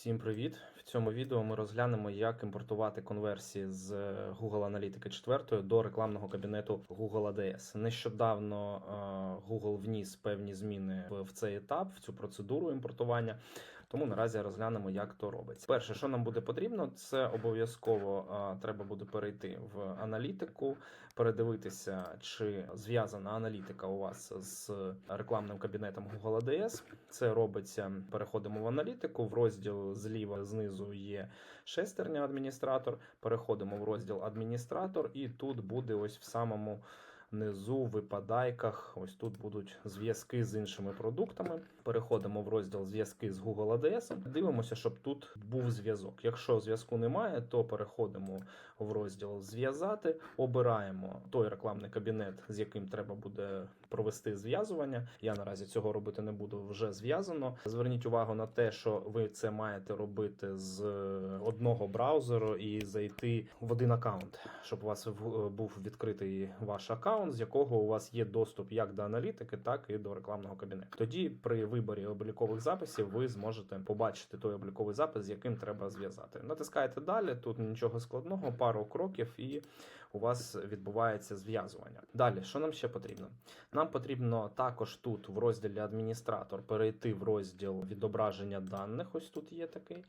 Всім привіт! В цьому відео ми розглянемо, як імпортувати конверсії з Google Аналітики 4 до рекламного кабінету Google ADS. Нещодавно е, Google вніс певні зміни в цей етап, в цю процедуру імпортування. Тому наразі розглянемо, як то робиться. Перше, що нам буде потрібно, це обов'язково треба буде перейти в аналітику, передивитися, чи зв'язана аналітика у вас з рекламним кабінетом Google ADS. Це робиться. Переходимо в аналітику. В розділ зліва знизу є шестерня адміністратор. Переходимо в розділ адміністратор, і тут буде ось в самому. Низу в випадайках, ось тут будуть зв'язки з іншими продуктами. Переходимо в розділ зв'язки з Google ADS. Дивимося, щоб тут був зв'язок. Якщо зв'язку немає, то переходимо в розділ Зв'язати, обираємо той рекламний кабінет, з яким треба буде провести зв'язування. Я наразі цього робити не буду, вже зв'язано. Зверніть увагу на те, що ви це маєте робити з одного браузеру і зайти в один аккаунт, щоб у вас в- був відкритий ваш аккаунт, з якого у вас є доступ як до аналітики, так і до рекламного кабінету. Тоді при виборі облікових записів ви зможете побачити той обліковий запис, з яким треба зв'язати. Натискаєте далі, тут нічого складного, пару кроків, і у вас відбувається зв'язування. Далі, що нам ще потрібно? Нам потрібно також тут, в розділі адміністратор, перейти в розділ відображення даних. Ось тут є такий.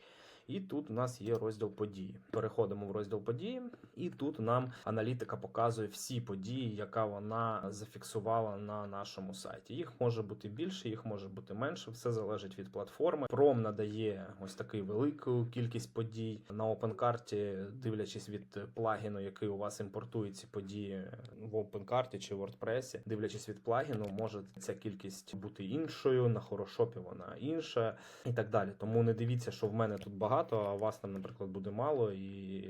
І тут у нас є розділ події. Переходимо в розділ події, і тут нам аналітика показує всі події, яка вона зафіксувала на нашому сайті. Їх може бути більше, їх може бути менше. Все залежить від платформи. Chrome надає ось таку велику кількість подій на OpenCart, дивлячись від плагіну, який у вас імпортує ці події в OpenCart чи WordPress, дивлячись від плагіну, може ця кількість бути іншою. На хорошопі вона інша і так далі. Тому не дивіться, що в мене тут багато, а вас там, наприклад, буде мало, і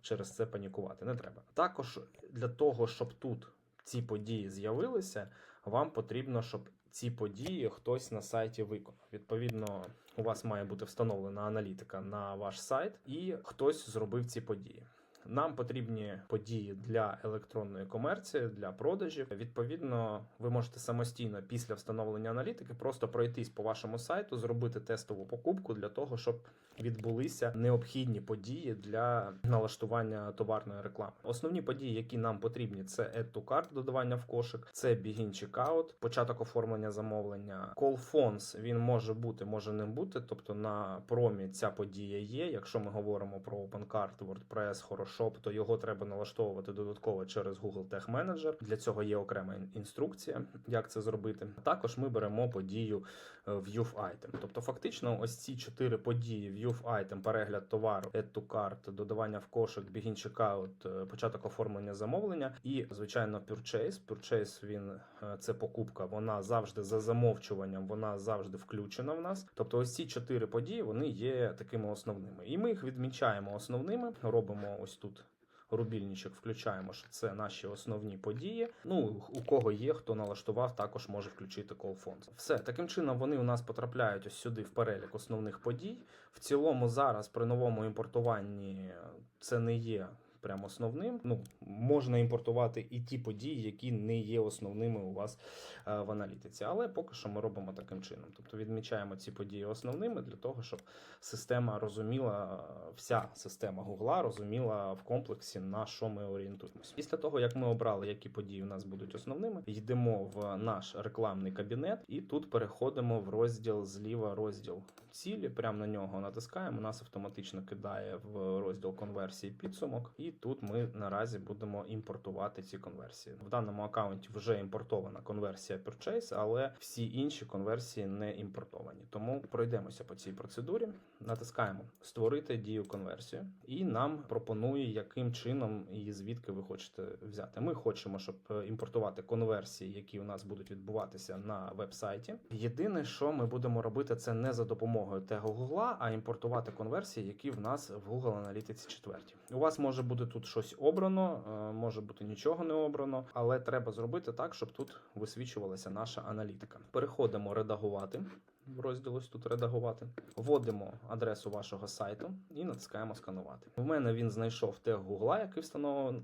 через це панікувати не треба. Також для того, щоб тут ці події з'явилися, вам потрібно, щоб ці події хтось на сайті виконав. Відповідно, у вас має бути встановлена аналітика на ваш сайт, і хтось зробив ці події. Нам потрібні події для електронної комерції, для продажів. Відповідно, ви можете самостійно після встановлення аналітики просто пройтись по вашому сайту, зробити тестову покупку для того, щоб відбулися необхідні події для налаштування товарної реклами. Основні події, які нам потрібні, це Add to Cart, додавання в кошик, це Begin Checkout, початок оформлення замовлення. Call Phones, він може бути, може не бути. Тобто на промі ця подія є. Якщо ми говоримо про OpenCart, WordPress, Хорошоп, то його треба налаштовувати додатково через Google Tag Manager. Для цього є окрема інструкція, як це зробити. Також ми беремо подію е, View Item. Тобто, фактично, ось ці чотири події: View Item, перегляд товару, Add to Cart, додавання в кошик, Begin Checkout, е, початок оформлення замовлення і, звичайно, Purchase. Purchase, він е, це покупка. Вона завжди за замовчуванням, вона завжди включена в нас. Тобто, ось ці чотири події вони є такими основними. І ми їх відмічаємо основними. Робимо ось тут. Рубільничок включаємо, що це наші основні події. Ну, у кого є, хто налаштував, також може включити колфонд. Все таким чином вони у нас потрапляють ось сюди в перелік основних подій. В цілому, зараз при новому імпортуванні це не є прям основним. Ну, можна імпортувати і ті події, які не є основними у вас е, в аналітиці. Але поки що ми робимо таким чином. Тобто відмічаємо ці події основними для того, щоб система розуміла, вся система Гугла розуміла в комплексі, на що ми орієнтуємося. Після того, як ми обрали, які події у нас будуть основними, йдемо в наш рекламний кабінет, і тут переходимо в розділ зліва розділ цілі. Прямо на нього натискаємо. Нас автоматично кидає в розділ конверсії підсумок, і тут ми наразі будемо імпортувати ці конверсії. В даному аккаунті вже імпортована конверсія Purchase, але всі інші конверсії не імпортовані. Тому пройдемося по цій процедурі. Натискаємо створити дію конверсію, і нам пропонує, яким чином і звідки ви хочете взяти. Ми хочемо, щоб е, імпортувати конверсії, які у нас будуть відбуватися на веб-сайті. Єдине, що ми будемо робити, це не за допомогою тегу Google, а імпортувати конверсії, які в нас в Google Аналітиці 4. У вас може бути тут щось обрано, е, може бути нічого не обрано, але треба зробити так, щоб тут висвічувалася наша аналітика. Переходимо редагувати. В розділ ось тут редагувати. Вводимо адресу вашого сайту і натискаємо сканувати. У мене він знайшов тег Гугла, який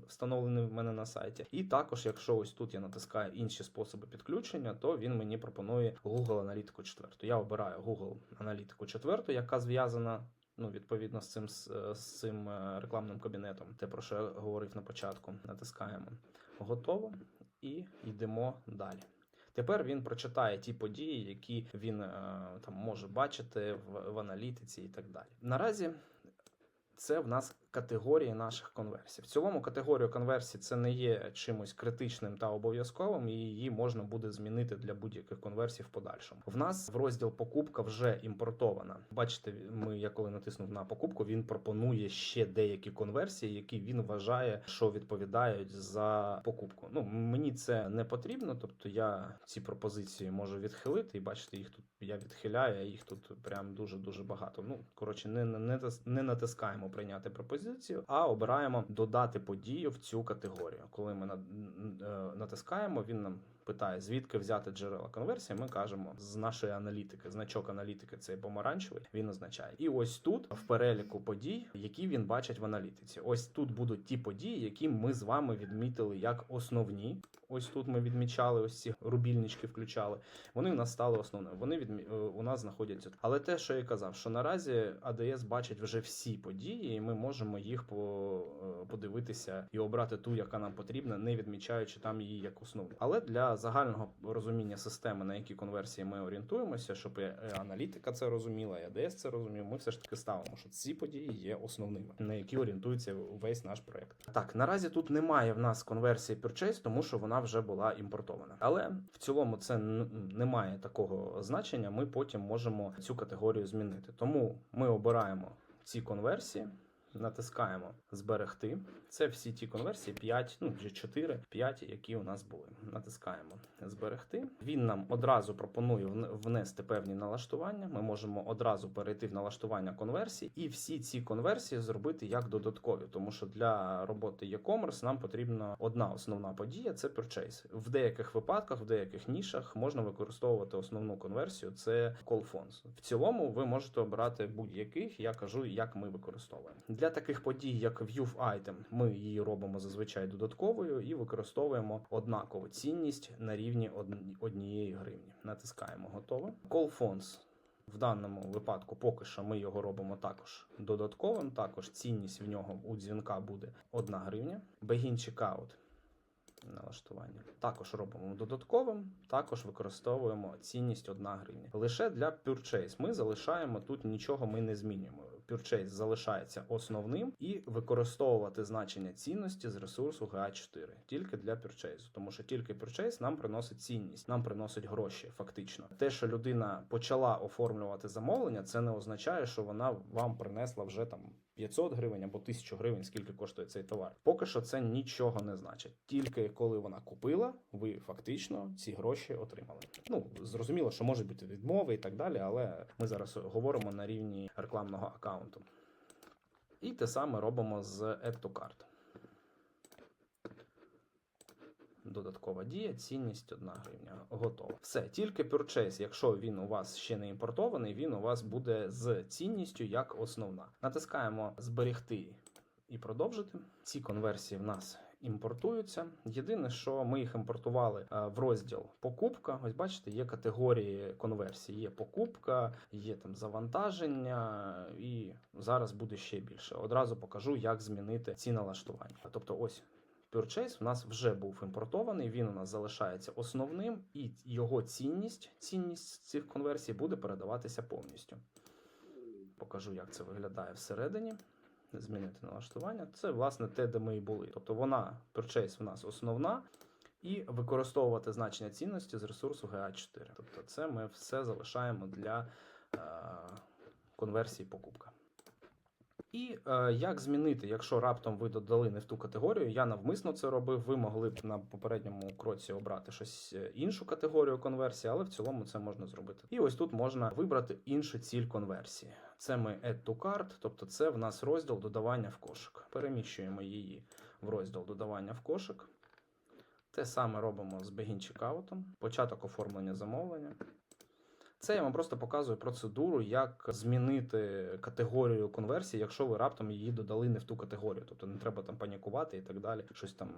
встановлений в мене на сайті. І також, якщо ось тут я натискаю інші способи підключення, то він мені пропонує Google Аналітику 4. Я обираю Google Аналітику 4, яка зв'язана Ну, відповідно з цим з, цим е, рекламним кабінетом, те про що я говорив на початку. Натискаємо готово і йдемо далі. Тепер він прочитає ті події, які він е, там може бачити в, в аналітиці і так далі. Наразі це в нас категорії наших конверсій. В цілому категорію конверсій це не є чимось критичним та обов'язковим, і її можна буде змінити для будь-яких конверсій в подальшому. В нас в розділ покупка вже імпортована. Бачите, ми я коли натиснув на покупку, він пропонує ще деякі конверсії, які він вважає, що відповідають за покупку. Ну мені це не потрібно, тобто я ці пропозиції можу відхилити, і бачите, їх тут я відхиляю, а їх тут прям дуже дуже багато. Ну коротше, не, не, не, натискаємо прийняти пропозицію, а обираємо додати подію в цю категорію. Коли ми е, натискаємо, він нам питає, звідки взяти джерела конверсії. Ми кажемо з нашої аналітики. Значок аналітики цей помаранчевий. Він означає. І ось тут в переліку подій, які він бачить в аналітиці. Ось тут будуть ті події, які ми з вами відмітили як основні. Ось тут ми відмічали ось ці рубільнички, включали. Вони в нас стали основними. Вони відмі... е, у нас знаходяться. Але те, що я казав, що наразі АДС бачить вже всі події, і ми можемо їх по... е, подивитися і обрати ту, яка нам потрібна, не відмічаючи там її як основну. Але для загального розуміння системи, на які конверсії ми орієнтуємося, щоб і е, аналітика це розуміла, і АДС це розумів, ми все ж таки ставимо, що ці події є основними, на які орієнтується увесь наш проект. Так, наразі тут немає в нас конверсії Purchase, тому що вона вже була імпортована. Але в цілому це не має такого значення. Ми потім можемо цю категорію змінити. Тому ми обираємо ці конверсії. Натискаємо зберегти. Це всі ті конверсії 5, ну вже 4, 5, які у нас були. Натискаємо зберегти. Він нам одразу пропонує внести певні налаштування. Ми можемо одразу перейти в налаштування конверсій і всі ці конверсії зробити як додаткові, тому що для роботи e-commerce нам потрібна одна основна подія це purchase. В деяких випадках, в деяких нішах можна використовувати основну конверсію. Це call phones. В цілому ви можете обрати будь-яких. Я кажу, як ми використовуємо для таких подій, як view item, ми її робимо зазвичай додатковою і використовуємо однакову цінність на рівні однієї гривні. Натискаємо готово. Call phones в даному випадку поки що ми його робимо також додатковим. Також цінність в нього у дзвінка буде 1 гривня. Begin checkout налаштування. Також робимо додатковим, також використовуємо цінність 1 гривня. Лише для Purchase ми залишаємо тут нічого ми не змінюємо. Purchase залишається основним і використовувати значення цінності з ресурсу GA4 тільки для Purchase, тому що тільки Purchase нам приносить цінність, нам приносить гроші. Фактично, те, що людина почала оформлювати замовлення, це не означає, що вона вам принесла вже там 500 гривень або 1000 гривень, скільки коштує цей товар. Поки що це нічого не значить. Тільки коли вона купила, ви фактично ці гроші отримали. Ну зрозуміло, що можуть бути відмови і так далі, але ми зараз говоримо на рівні рекламного аккаунту. І те саме робимо з Add. Додаткова дія, цінність 1 гривня. Готово. Все, тільки purchase, якщо він у вас ще не імпортований, він у вас буде з цінністю як основна. Натискаємо зберегти і продовжити. Ці конверсії в нас імпортуються. Єдине, що ми їх імпортували е, в розділ покупка. Ось бачите, є категорії конверсії. Є покупка, є там завантаження, і зараз буде ще більше. Одразу покажу, як змінити ці налаштування. Тобто, ось. Purchase у нас вже був імпортований, він у нас залишається основним, і його цінність, цінність цих конверсій буде передаватися повністю. Покажу, як це виглядає всередині. Змінити налаштування. Це, власне, те, де ми і були. Тобто вона, Purchase у нас основна, і використовувати значення цінності з ресурсу GA4. Тобто, це ми все залишаємо для е, конверсії покупка. І е, як змінити, якщо раптом ви додали не в ту категорію, я навмисно це робив. Ви могли б на попередньому кроці обрати щось е, іншу категорію конверсії, але в цілому це можна зробити. І ось тут можна вибрати іншу ціль конверсії. Це ми Add to Cart, тобто це в нас розділ додавання в кошик. Переміщуємо її в розділ додавання в кошик. Те саме робимо з Begin Checkout, початок оформлення замовлення. Це я вам просто показую процедуру, як змінити категорію конверсії, якщо ви раптом її додали не в ту категорію. Тобто не треба там панікувати і так далі, щось там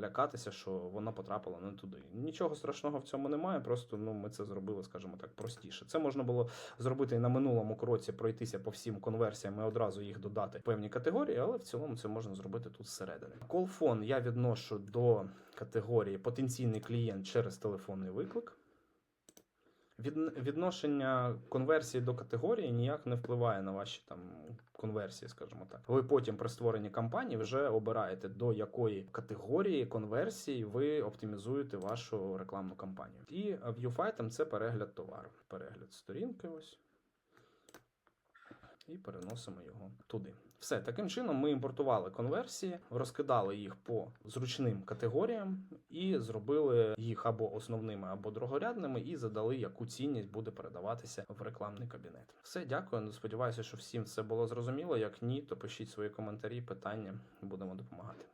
лякатися, що вона потрапила не туди. Нічого страшного в цьому немає. Просто ну ми це зробили, скажімо так, простіше. Це можна було зробити і на минулому кроці, пройтися по всім конверсіям і одразу їх додати в певні категорії, але в цілому це можна зробити тут зсередини. Колфон я відношу до категорії потенційний клієнт через телефонний виклик. Від, відношення конверсії до категорії ніяк не впливає на ваші там конверсії, скажімо так. Ви потім при створенні кампанії вже обираєте до якої категорії конверсії ви оптимізуєте вашу рекламну кампанію. І viewfightem це перегляд товару. Перегляд сторінки ось. І переносимо його туди. Все таким чином ми імпортували конверсії, розкидали їх по зручним категоріям і зробили їх або основними, або другорядними, і задали, яку цінність буде передаватися в рекламний кабінет. Все, дякую. Сподіваюся, що всім все було зрозуміло. Як ні, то пишіть свої коментарі, питання, будемо допомагати.